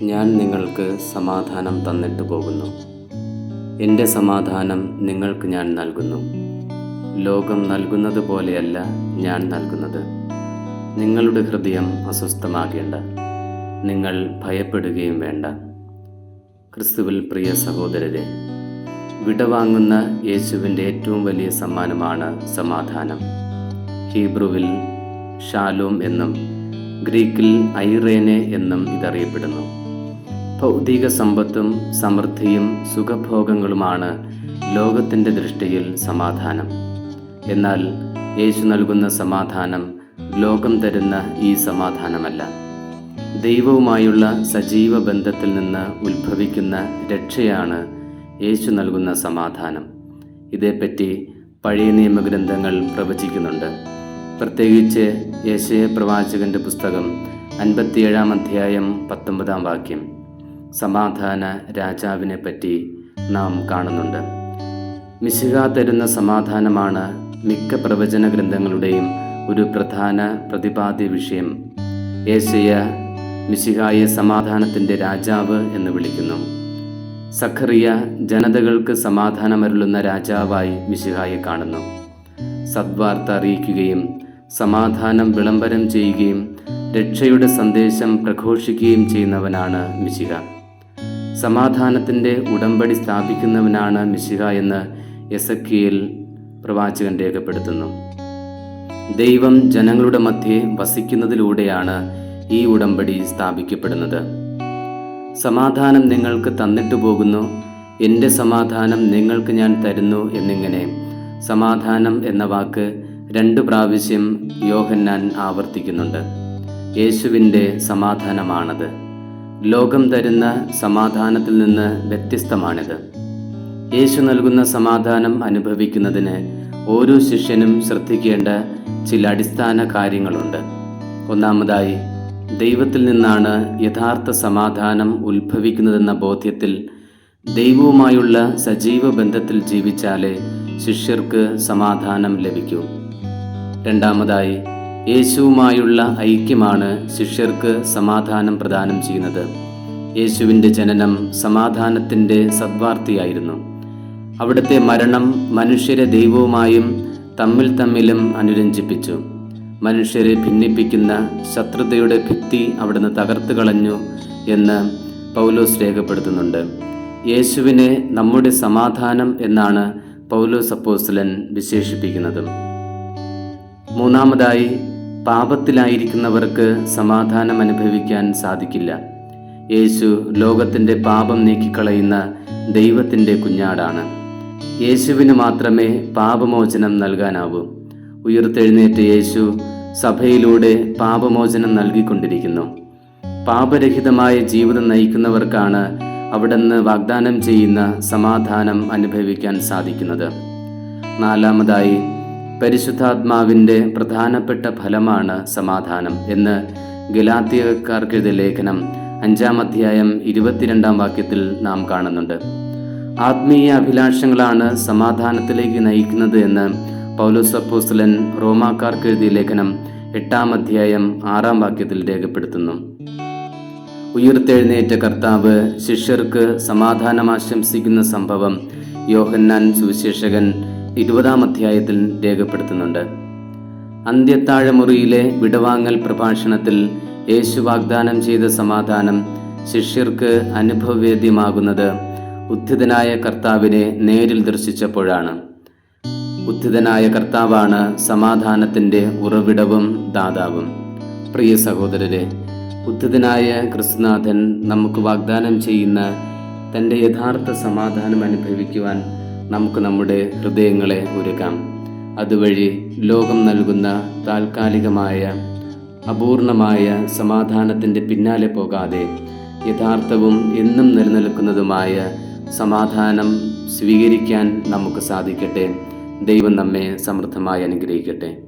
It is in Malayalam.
ഞാൻ നിങ്ങൾക്ക് സമാധാനം തന്നിട്ട് പോകുന്നു. എന്റെ സമാധാനം നിങ്ങൾക്ക് ഞാൻ നൽകുന്നു. ലോകം നൽകുന്നത് പോലെയല്ല ഞാൻ നൽകുന്നത്. നിങ്ങളുടെ ഹൃദയം അസ്വസ്ഥമാകേണ്ട. നിങ്ങൾ ഭയപ്പെടുകയും വേണ്ട. ക്രിസ്തുവിൽ പ്രിയ സഹോദരരെ വിടവാങ്ങുന്ന യേശുവിന്റെ ഏറ്റവും വലിയ സമ്മാനമാണ് സമാധാനം. ഹീബ്രുവിൽ ഷാലോം എന്നും ഗ്രീക്കിൽ ഐറേനെ എന്നും ഇതറിയപ്പെടുന്നു. ഭൗതിക സമ്പത്തും സമൃദ്ധിയും സുഖഭോഗങ്ങളുമാണ് ലോകത്തിന്റെ ദൃഷ്ടിയിൽ സമാധാനം. എന്നാൽ യേശു നൽകുന്ന സമാധാനം ലോകം തരുന്ന ഈ സമാധാനമല്ല. ദൈവവുമായുള്ള സജീവ ബന്ധത്തിൽ നിന്ന് ഉത്ഭവിക്കുന്ന രക്ഷയാണ് യേശു നൽകുന്ന സമാധാനം. ഇതേപ്പറ്റി പഴയ നിയമഗ്രന്ഥങ്ങൾ പ്രവചിക്കുന്നുണ്ട്. പ്രത്യേകിച്ച് യേശയ പ്രവാചകന്റെ പുസ്തകം അൻപത്തിയേഴാം അധ്യായം പത്തൊമ്പതാം വാക്യം. സമാധാന രാജാവിനെ പറ്റി നാം കാണുന്നുണ്ട്. മിശിക തരുന്ന സമാധാനമാണ് മിക്ക പ്രവചന ഗ്രന്ഥങ്ങളുടെയും ഒരു പ്രധാന പ്രതിപാദ്യ വിഷയം. ഏശയ മിശിഹായെ സമാധാനത്തിന്റെ രാജാവ് എന്ന് വിളിക്കുന്നു. സഖറിയ ജനതകൾക്ക് സമാധാനമരുളുന്ന രാജാവായി മിശിഹായെ കാണുന്നു. സദ്വാർത്ത അറിയിക്കുകയും സമാധാനം വിളംബരം ചെയ്യുകയും രക്ഷയുടെ സന്ദേശം പ്രഘോഷിക്കുകയും ചെയ്യുന്നവനാണ് മിശിക. സമാധാനത്തിന്റെ ഉടമ്പടി സ്ഥാപിക്കുന്നവനാണ് മിശിക എന്ന് എസക്കിയിൽ പ്രവാചകൻ രേഖപ്പെടുത്തുന്നു. ദൈവം ജനങ്ങളുടെ മധ്യേ വസിക്കുന്നതിലൂടെയാണ് ഈ ഉടമ്പടി സ്ഥാപിക്കപ്പെടുന്നത്. സമാധാനം നിങ്ങൾക്ക് തന്നിട്ടു പോകുന്നു എന്റെ സമാധാനം നിങ്ങൾക്ക് ഞാൻ തരുന്നു എന്നിങ്ങനെ സമാധാനം എന്ന വാക്ക് രണ്ട് പ്രാവശ്യം യോഹന്നാൻ ആവർത്തിക്കുന്നുണ്ട്. യേശുവിന്റെ സമാധാനമാണത്. ലോകം തരുന്ന സമാധാനത്തിൽ നിന്ന് വ്യത്യസ്തമാണിത്. യേശു നൽകുന്ന സമാധാനം അനുഭവിക്കുന്നതിന് ഓരോ ശിഷ്യനും ശ്രദ്ധിക്കേണ്ട ചില അടിസ്ഥാന കാര്യങ്ങളുണ്ട്. ഒന്നാമതായി ദൈവത്തിൽ നിന്നാണ് യഥാർത്ഥ സമാധാനം ഉത്ഭവിക്കുന്നതെന്ന ബോധ്യത്തിൽ ദൈവവുമായുള്ള സജീവ ബന്ധത്തിൽ ജീവിച്ചാലേ ശിഷ്യർക്ക് സമാധാനം ലഭിക്കൂ. രണ്ടാമതായി യേശുവുമായുള്ള ഐക്യമാണ് ശിഷ്യർക്ക് സമാധാനം പ്രദാനം ചെയ്യുന്നത്. യേശുവിന്റെ ജനനം സമാധാനത്തിന്റെ സദ്വാർത്തിയായിരുന്നു. അവിടുത്തെ മരണം മനുഷ്യരെ ദൈവവുമായും തമ്മിൽ തമ്മിലും അനുരഞ്ജിപ്പിച്ചു. മനുഷ്യരെ ഭിന്നിപ്പിക്കുന്ന ശത്രുതയുടെ ഭിത്തി അവിടുന്ന് തകർത്ത് കളഞ്ഞു എന്ന് പൗലോസ് രേഖപ്പെടുത്തുന്നുണ്ട്. യേശുവിനെ നമ്മുടെ സമാധാനം എന്നാണ് പൗലോസ് അപ്പോസ്തലൻ വിശേഷിപ്പിക്കുന്നത്. മൂന്നാമതായി പാപത്തിലായിരിക്കുന്നവർക്ക് സമാധാനം അനുഭവിക്കാൻ സാധിക്കില്ല. യേശു ലോകത്തിന്റെ പാപം നീക്കിക്കളയുന്ന ദൈവത്തിന്റെ കുഞ്ഞാടാണ്. യേശുവിന് മാത്രമേ പാപമോചനം നൽകാനാവൂ. ഉയർത്തെഴുന്നേറ്റ് യേശു സഭയിലൂടെ പാപമോചനം നൽകിക്കൊണ്ടിരിക്കുന്നു. പാപരഹിതമായ ജീവിതം നയിക്കുന്നവർക്കാണ് അവിടുന്ന് വാഗ്ദാനം ചെയ്യുന്ന സമാധാനം അനുഭവിക്കാൻ സാധിക്കുന്നത്. നാലാമതായി പരിശുദ്ധാത്മാവിന്റെ പ്രധാനപ്പെട്ട ഫലമാണ് സമാധാനം എന്ന് ഗലാത്തിയക്കാർക്കെഴുതിയ ലേഖനം അഞ്ചാം അധ്യായം ഇരുപത്തിരണ്ടാം വാക്യത്തിൽ നാം കാണുന്നുണ്ട്. ആത്മീയ അഭിലാഷങ്ങളാണ് സമാധാനത്തിലേക്ക് നയിക്കുന്നത് എന്ന് പൗലോസപ്പോസ്ലൻ റോമാക്കാർക്ക് എഴുതിയ ലേഖനം എട്ടാം അധ്യായം ആറാം വാക്യത്തിൽ രേഖപ്പെടുത്തുന്നു. ഉയർത്തെഴുന്നേറ്റ കർത്താവ് ശിഷ്യർക്ക് സമാധാനം ആശംസിക്കുന്ന സംഭവം യോഹന്നാൻ സുവിശേഷകൻ ഇരുപതാം അധ്യായത്തിൽ രേഖപ്പെടുത്തുന്നുണ്ട്. അന്ത്യത്താഴമുറിയിലെ വിടവാങ്ങൽ പ്രഭാഷണത്തിൽ യേശു വാഗ്ദാനം ചെയ്ത സമാധാനം ശിഷ്യർക്ക് അനുഭവവേദ്യമാകുന്നത് ഉദ്ധിതനായ കർത്താവിനെ നേരിൽ ദർശിച്ചപ്പോഴാണ്. ഉദ്ധിതനായ കർത്താവാണ് സമാധാനത്തിന്റെ ഉറവിടവും ദാതാവും. പ്രിയ സഹോദരരെ ഉദ്ധിതനായ ക്രിസ്തുനാഥൻ നമുക്ക് വാഗ്ദാനം ചെയ്യുന്ന തന്റെ യഥാർത്ഥ സമാധാനം അനുഭവിക്കുവാൻ നമുക്ക് നമ്മുടെ ഹൃദയങ്ങളെ ഒരുക്കാം. അതുവഴി ലോകം നൽകുന്ന താൽക്കാലികമായ അപൂർണമായ സമാധാനത്തിന്റെ പിന്നാലെ പോകാതെ യഥാർത്ഥവും എന്നും നിലനിൽക്കുന്നതുമായ സമാധാനം സ്വീകരിക്കാൻ നമുക്ക് സാധിക്കട്ടെ. ദൈവം നമ്മെ സമൃദ്ധമായി അനുഗ്രഹിക്കട്ടെ.